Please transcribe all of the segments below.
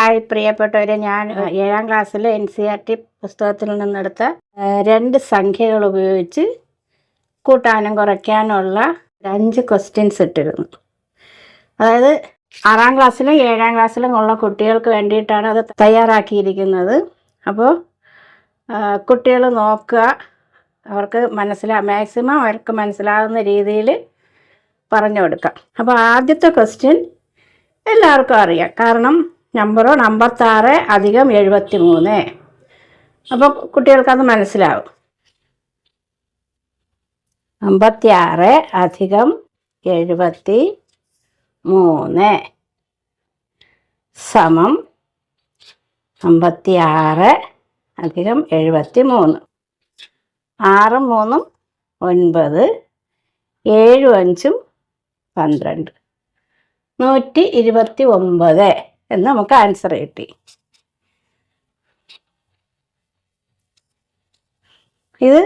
Hi പ്രിയപ്പെട്ടവരെ ഞാൻ ഏഴാം ക്ലാസ്സിൽ എൻ സി ആർ ടി പുസ്തകത്തിൽ നിന്നെടുത്ത രണ്ട് സംഖ്യകൾ ഉപയോഗിച്ച് കൂട്ടാനും കുറയ്ക്കാനുള്ള അഞ്ച് ക്വസ്റ്റ്യൻസ് ഇട്ടിരുന്നു. അതായത് ആറാം ക്ലാസ്സിലും ഏഴാം ക്ലാസ്സിലും ഉള്ള കുട്ടികൾക്ക് വേണ്ടിയിട്ടാണ് അത് തയ്യാറാക്കിയിരിക്കുന്നത്. അപ്പോൾ കുട്ടികൾ നോക്കുക അവർക്ക് മനസ്സിലാ മാക്സിമം അവർക്ക് മനസ്സിലാകുന്ന രീതിയിൽ പറഞ്ഞു കൊടുക്കാം. അപ്പോൾ ആദ്യത്തെ ക്വസ്റ്റ്യൻ എല്ലാവർക്കും അറിയാം. കാരണം നമ്പറോ അമ്പത്താറ് അധികം എഴുപത്തി മൂന്ന് അപ്പോൾ കുട്ടികൾക്കത് മനസ്സിലാവും. അമ്പത്തി ആറ് അധികം എഴുപത്തി മൂന്ന് സമം അമ്പത്തി ആറ് അധികം എഴുപത്തി മൂന്ന് ആറും മൂന്നും ഒൻപത് ഏഴും അഞ്ചും പന്ത്രണ്ട്. നൂറ്റി ഇരുപത്തി ഒമ്പത് എന്ന് നമുക്ക് ആൻസർ കിട്ടി. ഇത്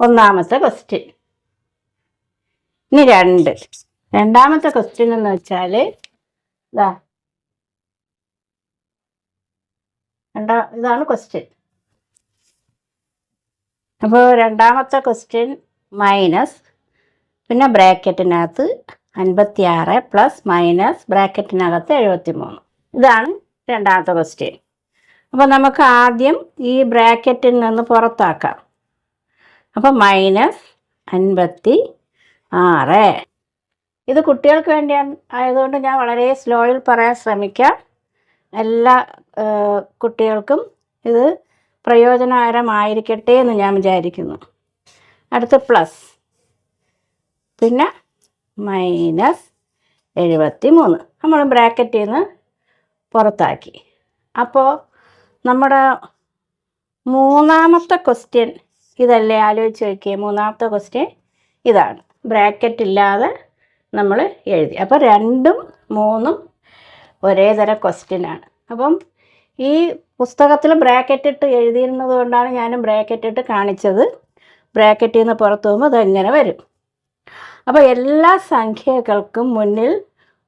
ഒന്നാമത്തെ ക്വസ്റ്റ്യൻ ഇനി രണ്ട്. രണ്ടാമത്തെ ക്വസ്റ്റ്യൻ എന്ന് വെച്ചാൽ ഇതാ രണ്ടാ ഇതാണ് ക്വസ്റ്റ്യൻ അപ്പോൾ രണ്ടാമത്തെ ക്വസ്റ്റ്യൻ മൈനസ് പിന്നെ ബ്രാക്കറ്റിനകത്ത് അൻപത്തി ആറ് പ്ലസ് മൈനസ് ബ്രാക്കറ്റിനകത്ത് എഴുപത്തി മൂന്ന് ഇതാണ് രണ്ടാമത്തെ ക്വസ്റ്റ്യൻ അപ്പോൾ നമുക്ക് ആദ്യം ഈ ബ്രാക്കറ്റിൽ നിന്ന് പുറത്താക്കാം. അപ്പോൾ മൈനസ് അൻപത്തി ആറ് ഇത് കുട്ടികൾക്ക് വേണ്ടിയാണ്. ആയതുകൊണ്ട് ഞാൻ വളരെ സ്ലോയിൽ പറയാൻ ശ്രമിക്കാം. എല്ലാ കുട്ടികൾക്കും ഇത് പ്രയോജനകരമായിരിക്കട്ടെ എന്ന് ഞാൻ വിചാരിക്കുന്നു. അടുത്ത പ്ലസ് പിന്നെ മൈനസ് എഴുപത്തി മൂന്ന് നമ്മൾ ബ്രാക്കറ്റിൽ നിന്ന് പുറത്താക്കി. അപ്പോൾ നമ്മുടെ മൂന്നാമത്തെ ക്വസ്റ്റ്യൻ ഇതല്ലേ? ആലോചിച്ച് നോക്കിയേ. മൂന്നാമത്തെ ക്വസ്റ്റ്യൻ ഇതാണ്. ബ്രാക്കറ്റ് ഇല്ലാതെ നമ്മൾ എഴുതി. അപ്പോൾ രണ്ടും മൂന്നും ഒരേ തരം ക്വസ്റ്റ്യനാണ് അപ്പം ഈ പുസ്തകത്തിൽ ബ്രാക്കറ്റ് ഇട്ട് എഴുതിയിരുന്നത് കൊണ്ടാണ് ഞാനും ബ്രാക്കറ്റ് കാണിച്ചത്. ബ്രാക്കറ്റിൽ നിന്ന് പുറത്തു പോകുമ്പോൾ അതെങ്ങനെ വരും? അപ്പോൾ എല്ലാ സംഖ്യകൾക്കും മുന്നിൽ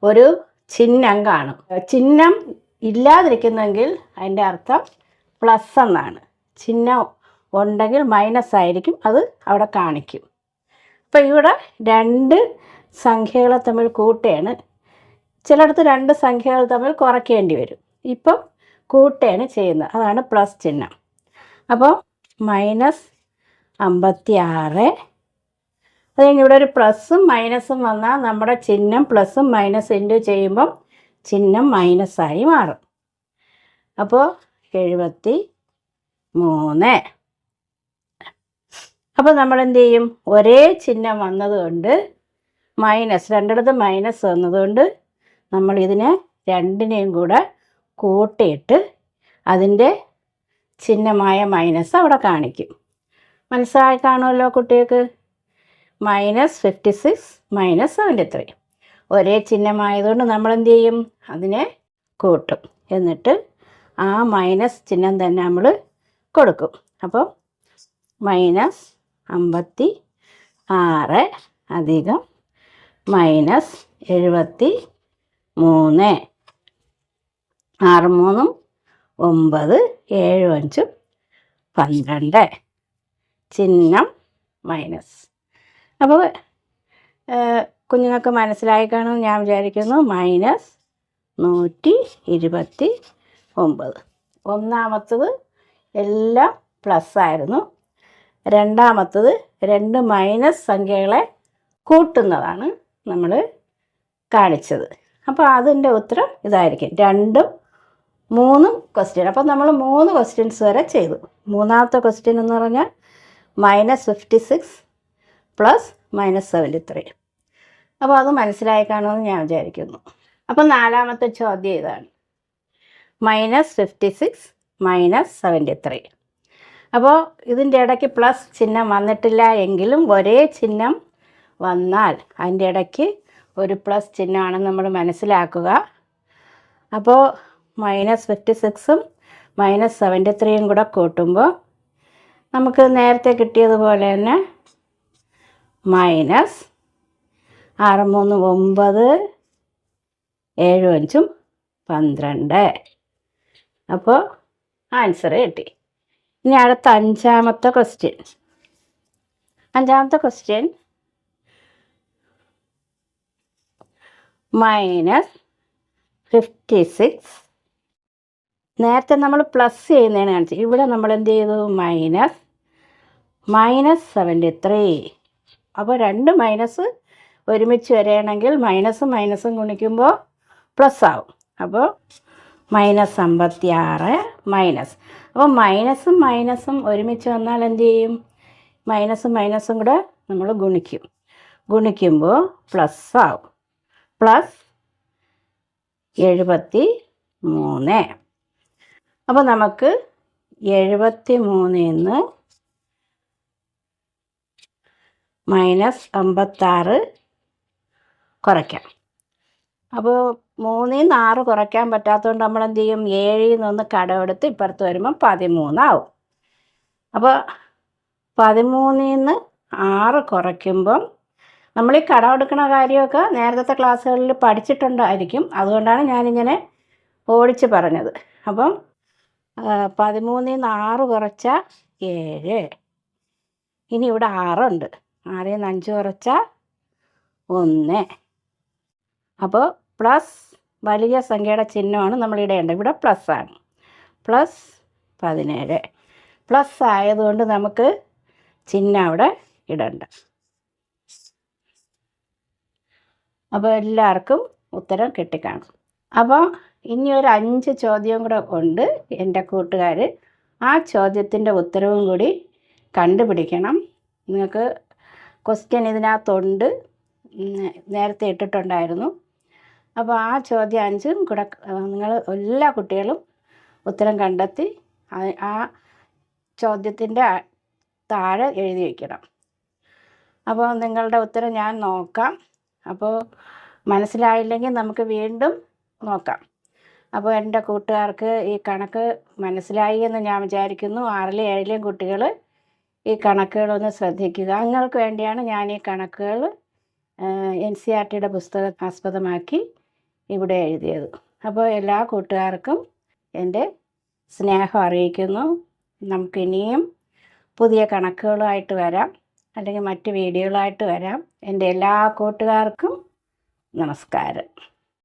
ഒരു ചിഹ്നം കാണും. ചിഹ്നം ഇല്ലാതിരിക്കുന്നെങ്കിൽ അതിന്റെ അർത്ഥം പ്ലസ് എന്നാണ്. ചിഹ്നം ഉണ്ടെങ്കിൽ മൈനസ് ആയിരിക്കും അത് അവിടെ കാണിക്കും. അപ്പോൾ ഇവിടെ രണ്ട് സംഖ്യകളെ തമ്മിൽ കൂട്ടുകയാണ്. ചിലയിടത്ത് രണ്ട് സംഖ്യകൾ തമ്മിൽ കുറയ്ക്കേണ്ടി വരും. ഇപ്പം കൂട്ടുകയാണ് ചെയ്യുന്നത്. അതാണ് പ്ലസ് ചിഹ്നം. അപ്പോൾ മൈനസ് അമ്പത്തി ആറ് അത് കഴിഞ്ഞ് ഇവിടെ ഒരു പ്ലസും മൈനസും വന്നാൽ നമ്മുടെ ചിഹ്നം പ്ലസും മൈനസ് ഇന്റു ചെയ്യുമ്പം ചിഹ്നം മൈനസായി മാറും. അപ്പോൾ എഴുപത്തി മൂന്ന് അപ്പോൾ നമ്മൾ എന്ത് ചെയ്യും? ഒരേ ചിഹ്നം വന്നതുകൊണ്ട് മൈനസ് രണ്ടിടത്ത് മൈനസ് വന്നതുകൊണ്ട് നമ്മൾ ഇതിനെ രണ്ടിനെയും കൂടെ കൂട്ടിയിട്ട് അതിന്റെ ചിഹ്നമായ മൈനസ് അവിടെ കാണിക്കും. മനസ്സിലായി കാണുമല്ലോ കുട്ടികൾക്ക്? Minus fifty six minus seventy three. ഒരേ ചിഹ്നമായതുകൊണ്ട് നമ്മൾ എന്ത് ചെയ്യും അതിനെ കൂട്ടും. എന്നിട്ട് ആ മൈനസ് ചിഹ്നം തന്നെ നമ്മൾ കൊടുക്കും. അപ്പോൾ മൈനസ് അമ്പത്തി ആറ് അധികം മൈനസ് എഴുപത്തി മൂന്ന്. ആറ് മൂന്നും ഒമ്പത് ഏഴും അഞ്ചും പന്ത്രണ്ട്. ചിഹ്നം മൈനസ്. അപ്പോൾ കുഞ്ഞുങ്ങൾക്ക് മനസ്സിലായി കാണുമെന്ന് ഞാൻ വിചാരിക്കുന്നു. മൈനസ് നൂറ്റി ഇരുപത്തി ഒമ്പത് ഒന്നാമത്തത് എല്ലാം പ്ലസ് ആയിരുന്നു. രണ്ടാമത്തത് രണ്ട് മൈനസ് സംഖ്യകളെ കൂട്ടുന്നതാണ് നമ്മൾ കാണിച്ചത്. അപ്പോൾ അതിന്റെ ഉത്തരം ഇതായിരിക്കും. രണ്ടും മൂന്നും ക്വസ്റ്റ്യൻ അപ്പോൾ നമ്മൾ മൂന്ന് ക്വസ്റ്റ്യൻസ് വരെ ചെയ്തു. മൂന്നാമത്തെ ക്വസ്റ്റ്യൻ എന്ന് പറഞ്ഞാൽ minus fifty six plus minus seventy three. അപ്പോൾ അത് മനസ്സിലായി കാണുമെന്ന് ഞാൻ വിചാരിക്കുന്നു. അപ്പോൾ നാലാമത്തെ ചോദ്യം ഇതാണ്. Minus fifty six minus seventy three. അപ്പോൾ ഇതിന്റെ ഇടയ്ക്ക് പ്ലസ് ചിഹ്നം വന്നിട്ടില്ല എങ്കിലും ഒരേ ചിഹ്നം വന്നാൽ അതിന്റെ ഇടയ്ക്ക് ഒരു പ്ലസ് ചിഹ്നമാണെന്ന് നമ്മൾ മനസ്സിലാക്കുക. അപ്പോൾ മൈനസ് ഫിഫ്റ്റി സിക്സും മൈനസ് സെവന്റി ത്രീയും കൂടെ കൂട്ടുമ്പോൾ നമുക്ക് നേരത്തെ കിട്ടിയതുപോലെ തന്നെ മൈനസ് ആറ് മൂന്ന് ഒമ്പത് ഏഴും അഞ്ചും പന്ത്രണ്ട്. അപ്പോൾ ആൻസർ കിട്ടി. ഇനി അടുത്ത അഞ്ചാമത്തെ ക്വസ്റ്റ്യൻ അഞ്ചാമത്തെ ക്വസ്റ്റ്യൻ മൈനസ് ഫിഫ്റ്റി സിക്സ്. നേരത്തെ നമ്മൾ പ്ലസ് ചെയ്യുന്നതിനാണ് ഇവിടെ നമ്മൾ എന്ത് ചെയ്തു? മൈനസ് മൈനസ് സെവന്റി ത്രീ അപ്പോൾ രണ്ട് മൈനസ് ഒരുമിച്ച് വരികയാണെങ്കിൽ മൈനസും മൈനസും ഗുണിക്കുമ്പോൾ പ്ലസ് ആവും. അപ്പോൾ മൈനസ് അമ്പത്തി ആറ് മൈനസ് അപ്പോൾ മൈനസും മൈനസും ഒരുമിച്ച് വന്നാൽ എന്ത് ചെയ്യും? മൈനസും മൈനസും കൂടെ നമ്മൾ ഗുണിക്കും. ഗുണിക്കുമ്പോൾ പ്ലസ് ആവും. പ്ലസ് എഴുപത്തി മൂന്ന് അപ്പോൾ നമുക്ക് എഴുപത്തി മൂന്നിൽ നിന്ന് മൈനസ് അമ്പത്താറ് കുറയ്ക്കാം. അപ്പോൾ മൂന്നിൽ നിന്ന് ആറ് കുറയ്ക്കാൻ പറ്റാത്തതുകൊണ്ട് നമ്മൾ എന്ത് ചെയ്യും? ഏഴിൽ നിന്ന് കടമെടുത്ത് ഇപ്പുറത്ത് വരുമ്പം പതിമൂന്നാവും അപ്പോൾ പതിമൂന്നിൽ നിന്ന് ആറ് കുറയ്ക്കുമ്പം നമ്മൾ ഈ കടമെടുക്കുന്ന കാര്യമൊക്കെ നേരത്തെ ക്ലാസ്സുകളിൽ പഠിച്ചിട്ടുണ്ടായിരിക്കും. അതുകൊണ്ടാണ് ഞാനിങ്ങനെ ഓടിച്ച് പറഞ്ഞത്. അപ്പം പതിമൂന്നിൽ നിന്ന് ആറ് കുറച്ച ഏഴ്. ഇനി ഇവിടെ ആറുണ്ട്. ആറിൽ നിന്ന് അഞ്ച് കുറച്ച ഒന്ന്. അപ്പോൾ പ്ലസ് വലിയ സംഖ്യയുടെ ചിഹ്നമാണ് നമ്മൾ ഇടേണ്ടത്. ഇവിടെ പ്ലസ് ആണ്. പ്ലസ് പതിനേഴ്. പ്ലസ് ആയതുകൊണ്ട് നമുക്ക് ചിഹ്നം അവിടെ ഇടണ്ട. അപ്പോൾ എല്ലാവർക്കും ഉത്തരം കിട്ടിക്കാണും. അപ്പോൾ ഇനി ഒരു അഞ്ച് ചോദ്യം കൂടെ ഉണ്ട് എന്റെ കൂട്ടുകാർ ആ ചോദ്യത്തിന്റെ ഉത്തരവും കൂടി കണ്ടുപിടിക്കണം. നിങ്ങൾക്ക് ക്വസ്റ്റ്യൻ ഇതിനകത്തുണ്ട്. നേരത്തെ ഇട്ടിട്ടുണ്ടായിരുന്നു. അപ്പോൾ ആ ചോദ്യം അഞ്ചും കൂടെ നിങ്ങൾ എല്ലാ കുട്ടികളും ഉത്തരം കണ്ടെത്തി ആ ചോദ്യത്തിന്റെ താഴെ എഴുതി വയ്ക്കണം അപ്പോൾ നിങ്ങളുടെ ഉത്തരം ഞാൻ നോക്കാം. അപ്പോൾ മനസ്സിലായില്ലെങ്കിൽ നമുക്ക് വീണ്ടും നോക്കാം. അപ്പോൾ എന്റെ കൂട്ടുകാർക്ക് ഈ കണക്ക് മനസ്സിലായി എന്ന് ഞാൻ വിചാരിക്കുന്നു. ആറിലെയും ഏഴിലെയും കുട്ടികൾ ഈ കണക്കുകളൊന്ന് ശ്രദ്ധിക്കുക. നിങ്ങൾക്ക് വേണ്ടിയാണ് ഞാൻ ഈ കണക്കുകൾ എൻ സി ആർ ടിയുടെ പുസ്തകം ആസ്പദമാക്കി ഇവിടെ എഴുതിയത്. അപ്പോൾ എല്ലാ കൂട്ടുകാർക്കും എന്റെ സ്നേഹം അറിയിക്കുന്നു. നമുക്കിനിയും പുതിയ കണക്കുകളുമായിട്ട് വരാം. അല്ലെങ്കിൽ മറ്റ് വീഡിയോകളായിട്ട് വരാം. എന്റെ എല്ലാ കൂട്ടുകാർക്കും നമസ്കാരം.